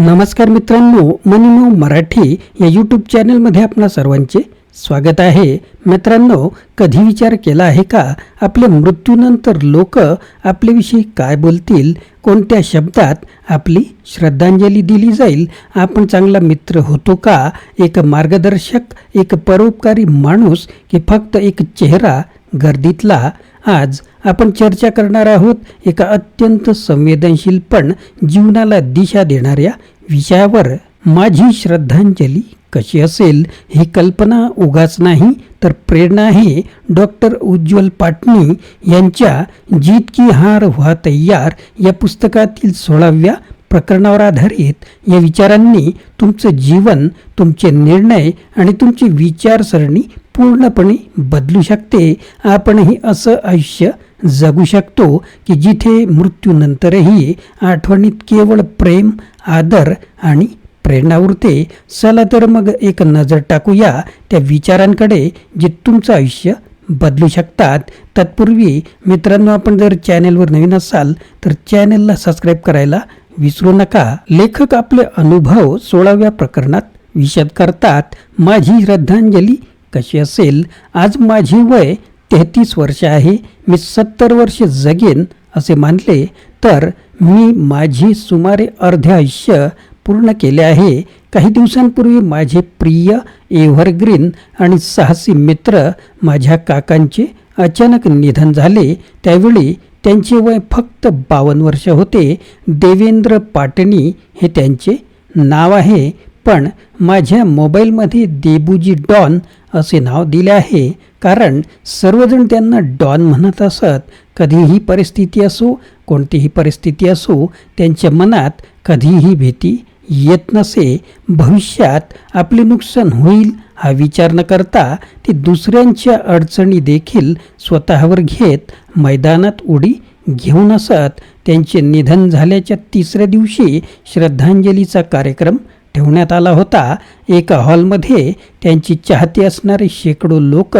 नमस्कार मित्रांनो मनीनो मराठी या यूट्यूब चॅनलमध्ये आपणा सर्वांचे स्वागत आहे. मित्रांनो कधी विचार केला आहे का? आपल्या मृत्यूनंतर लोक आपल्याविषयी काय बोलतील? कोणत्या शब्दात आपली श्रद्धांजली दिली जाईल? आपण चांगला मित्र होतो का? एक मार्गदर्शक एक परोपकारी माणूस की फक्त एक चेहरा गर्दीतला आज आपण चर्चा करणार आहोत एका अत्यंत संवेदनशील पण जीवनाला दिशा देणाऱ्या विषयावर. माझी श्रद्धांजली कशी असेल ही कल्पना उगाच नाही तर प्रेरणा आहे डॉक्टर उज्ज्वल पाटणी यांच्या जितकी हार व्हा तयार या पुस्तकातील सोळाव्या प्रकरणावर आधारित. या विचारांनी तुमचं जीवन तुमचे निर्णय आणि तुमची विचारसरणी पूर्णपणे बदलू शकते. आपणही असं आयुष्य जगू शकतो की जिथे मृत्यूनंतरही आठवणीत केवळ प्रेम आदर आणि प्रेरणा उरते. चला तर मग एक नजर टाकूया त्या विचारांकडे जे तुमचं आयुष्य बदलू शकतात. तत्पूर्वी मित्रांनो आपण जर चॅनेलवर नवीन असाल तर चॅनेलला सबस्क्राईब करायला विसरू नका. लेखक आपले अनुभव सोळाव्या प्रकरणात विशद करतात. माझी श्रद्धांजली कशी असेल? आज माझी वय तेहतीस वर्ष आहे. मी सत्तर वर्ष जगेन असे मानले. तर मी माझी सुमारे अर्धे आयुष्य पूर्ण केले आहे. काही दिवसांपूर्वी माझे प्रिय एव्हरग्रीन आणि साहसी मित्र माझ्या काकांचे अचानक निधन झाले. त्यावेळी त्यांचे वय फक्त बावन्न वर्ष होते. देवेंद्र पाटणी हे त्यांचे नाव आहे. पण माझ्या मोबाईलमध्ये देबूजी डॉन असे नाव दिले आहे. कारण सर्वजण त्यांना डॉन म्हणत असत. कधीही परिस्थिती असो कोणतीही परिस्थिती असो त्यांच्या मनात कधीही भीती येत नसे. भविष्यात आपले नुकसान होईल हा विचार न करता ते दुसऱ्यांच्या अडचणी देखील स्वतःवर घेत मैदानात उडी घेऊन असत त्यांचे निधन झाल्याच्या तिसऱ्या दिवशी श्रद्धांजलीचा कार्यक्रम ठेवण्यात आला होता. एका हॉलमध्ये त्यांची चाहती असणारे शेकडो लोक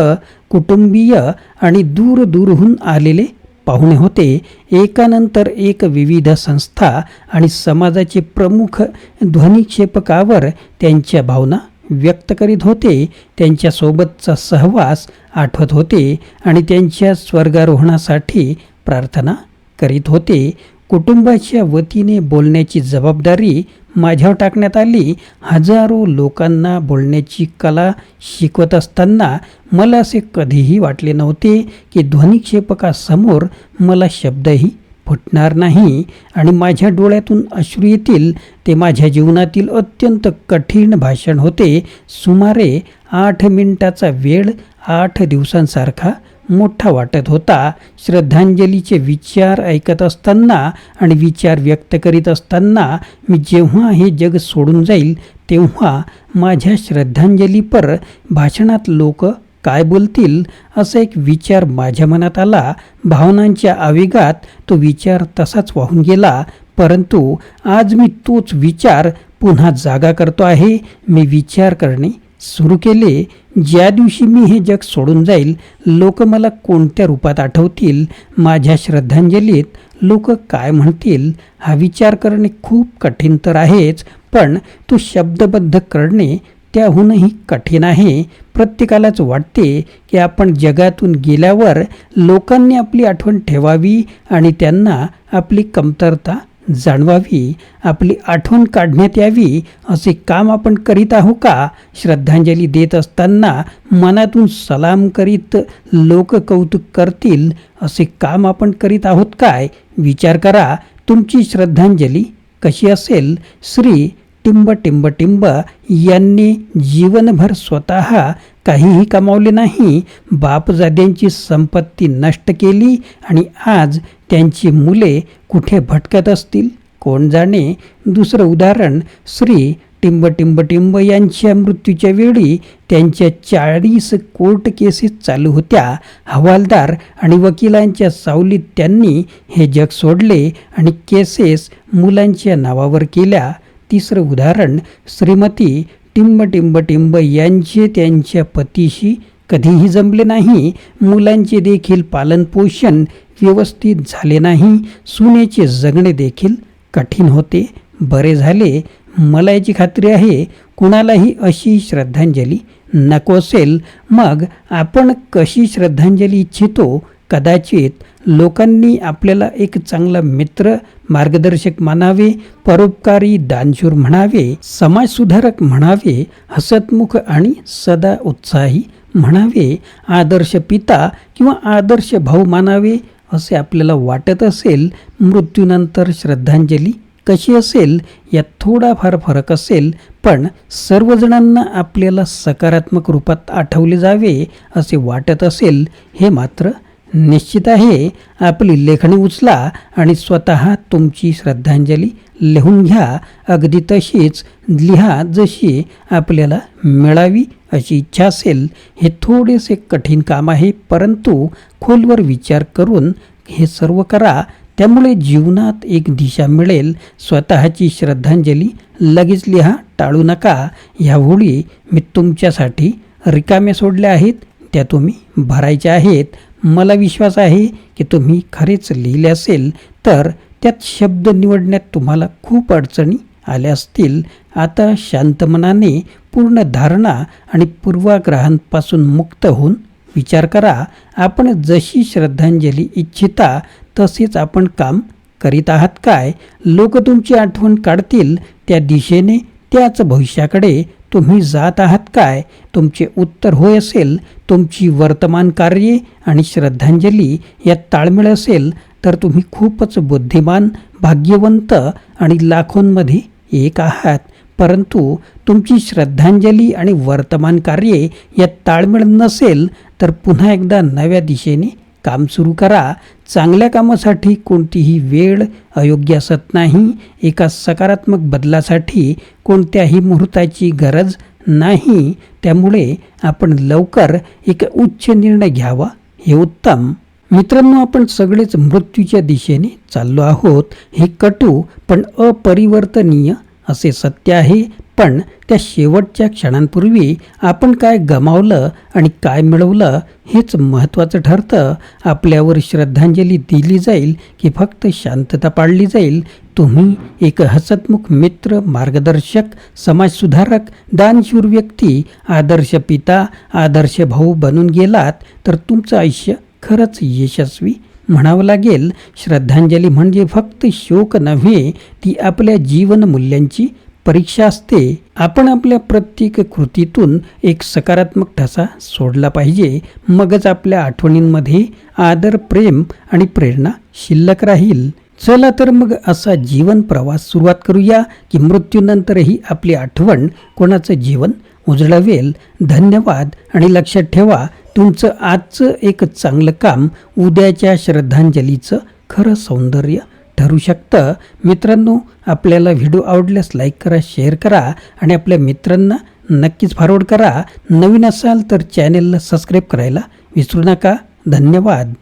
कुटुंबीय आणि दूर दूरहून आलेले पाहुणे होते. एकानंतर एक विविध संस्था आणि समाजाचे प्रमुख ध्वनिक्षेपकावर त्यांच्या भावना व्यक्त करीत होते. त्यांच्यासोबतचा सहवास आठवत होते आणि त्यांच्या स्वर्गारोहणासाठी प्रार्थना करीत होते. कुटुंबाच्या वतीने बोलण्याची जबाबदारी माझ्यावर टाकण्यात आली. हजारो लोकांना बोलण्याची कला शिकवत असताना मला असे कधीही वाटले नव्हते की ध्वनिक्षेपकासमोर मला शब्दही फुटणार नाही आणि माझ्या डोळ्यातून अश्रू येतील. ते माझ्या जीवनातील अत्यंत कठीण भाषण होते. सुमारे आठ मिनिटाचा वेळ आठ दिवसांसारखा मोठा वाटत होता. श्रद्धांजलीचे विचार ऐकत असताना आणि विचार व्यक्त करीत असताना मी जेव्हा हे जग सोडून जाईल तेव्हा माझ्या श्रद्धांजलीपर भाषणात लोक काय बोलतील असा एक विचार माझ्या मनात आला. भावनांच्या आवेगात तो विचार तसाच वाहून गेला. परंतु आज मी तोच विचार पुन्हा जागा करतो आहे. मी विचार करणे सुरू केले ज्या दिवशी मी हे जग सोडून जाईल लोक मला कोणत्या रूपात आठवतील माझ्या श्रद्धांजलीत लोक काय म्हणतील हा विचार करणे खूप कठीण तर आहेच पण तो शब्दबद्ध करणे त्याहूनही कठीण आहे. प्रत्येकालाच वाटते की आपण जगातून गेल्यावर लोकांनी आपली आठवण ठेवावी आणि त्यांना आपली कमतरता जाणवावी आपली आठवण काढण्यात यावी असे काम आपण करीत आहो का? श्रद्धांजली देत असताना मनातून सलाम करीत लोक कौतुक करतील असे काम आपण करीत आहोत काय? विचार करा. तुमची श्रद्धांजली कशी असेल? श्री टिंब टिंब टिंब यांनी जीवनभर स्वतः काहीही कमावले नाही. बापजाद्यांची संपत्ती नष्ट केली आणि आज त्यांची मुले कुठे भटकत असतील? कोण जाणे? दुसरं उदाहरण श्री टिंब टिंब टिंब यांच्या मृत्यूच्या वेळी त्यांच्या चाळीस कोर्ट केसेस चालू होत्या. हवालदार आणि वकिलांच्या सावलीत त्यांनी हे जग सोडले आणि केसेस मुलांच्या नावावर केल्या. तिसरं उदाहरण श्रीमती टिंब टिंब टिंब यांचे त्यांच्या पतीशी कधीही जमले नाही. मुलांचे देखील पालनपोषण व्यवस्थित झाले नाही. सुनेचे जगणे देखील कठीण होते. बरे झाले. मला याची खात्री आहे. कुणालाही अशी श्रद्धांजली नको असेल. मग आपण कशी श्रद्धांजली इच्छितो? कदाचित लोकांनी आपल्याला एक चांगला मित्र मार्गदर्शक मानावे परोपकारी दानशूर म्हणावे समाजसुधारक म्हणावे हसतमुख आणि सदा उत्साही म्हणावे आदर्श पिता किंवा आदर्श भाऊ मानावे असे आपल्याला वाटत असेल मृत्यूनंतर श्रद्धांजली कशी असेल यात थोडाफार फरक असेल पण सर्वजणांना आपल्याला सकारात्मक रूपात आठवले जावे असे वाटत असेल हे मात्र निश्चित आहे आपली लेखणी उचला आणि स्वतः तुमची श्रद्धांजली लिहून घ्या. अगदी तशीच लिहा जशी आपल्याला मिळावी अशी इच्छा असेल. हे थोडेसे कठीण काम आहे परंतु खोलवर विचार करून हे सर्व करा. त्यामुळे जीवनात एक दिशा मिळेल. स्वतःची श्रद्धांजली लगेच लिहा टाळू नका. ह्या मी तुमच्यासाठी रिकाम्या सोडल्या आहेत. त्या तुम्ही भरायच्या आहेत. मला विश्वास आहे की तुम्ही खरेच लिहिले असेल तर त्यात शब्द निवडण्यात तुम्हाला खूप अडचणी आल्या असतील. आता शांत मनाने पूर्ण धारणा आणि पूर्वाग्रहांपासून मुक्त होऊन विचार करा. आपण जशी श्रद्धांजली इच्छिता तसेच आपण काम करीत आहात काय? लोक तुमची आठवण काढतील. त्या दिशेने त्याच भविष्याकडे तुम्ही जात आहात काय? तुमचे उत्तर होय असेल तुमची वर्तमान कार्ये आणि श्रद्धांजली यात ताळमेळ असेल तर तुम्ही खूपच बुद्धिमान भाग्यवंत आणि लाखोंमध्ये एक आहात. परंतु तुमची श्रद्धांजली आणि वर्तमान कार्ये यात ताळमेळ नसेल तर पुन्हा एकदा नव्या दिशेने काम सुरू करा. चांगल्या कामासाठी कोणतीही वेळ अयोग्य असत नाही. एका सकारात्मक बदलासाठी कोणत्याही मुहूर्ताची गरज नाही. त्यामुळे आपण लवकर एक उच्च निर्णय घ्यावा हे उत्तम. मित्रांनो आपण सगळेच मृत्यूच्या दिशेने चाललो आहोत. हे कटू पण अपरिवर्तनीय असे सत्य आहे. पण त्या शेवटच्या क्षणांपूर्वी आपण काय गमावलं आणि काय मिळवलं हेच महत्त्वाचं ठरतं. आपल्यावर श्रद्धांजली दिली जाईल की फक्त शांतता पाळली जाईल. तुम्ही एक हसतमुख मित्र मार्गदर्शक समाजसुधारक दानशूर व्यक्ती आदर्श पिता आदर्श भाऊ बनून गेलात तर तुमचं आयुष्य खरंच यशस्वी म्हणावं लागेल. श्रद्धांजली म्हणजे फक्त शोक नव्हे ती आपल्या जीवनमूल्यांची परीक्षा असते आपण आपल्या प्रत्येक कृतीतून एक सकारात्मक ठसा सोडला पाहिजे. मगच आपल्या आठवणींमध्ये आदर प्रेम आणि प्रेरणा शिल्लक राहील. चला तर मग असा जीवन प्रवास सुरुवात करूया की मृत्यूनंतरही आपली आठवण कोणाचं जीवन उजळवेल. धन्यवाद आणि लक्षात ठेवा तुमचं आजचं एक चांगलं काम उद्याच्या श्रद्धांजलीचं खरं सौंदर्य ठरू शकतं. मित्रांनो आपल्याला व्हिडिओ आवडल्यास लाईक करा शेअर करा आणि आपल्या मित्रांना नक्कीच फॉरवर्ड करा. नवीन असाल तर चॅनेलला सबस्क्राईब करायला विसरू नका. धन्यवाद.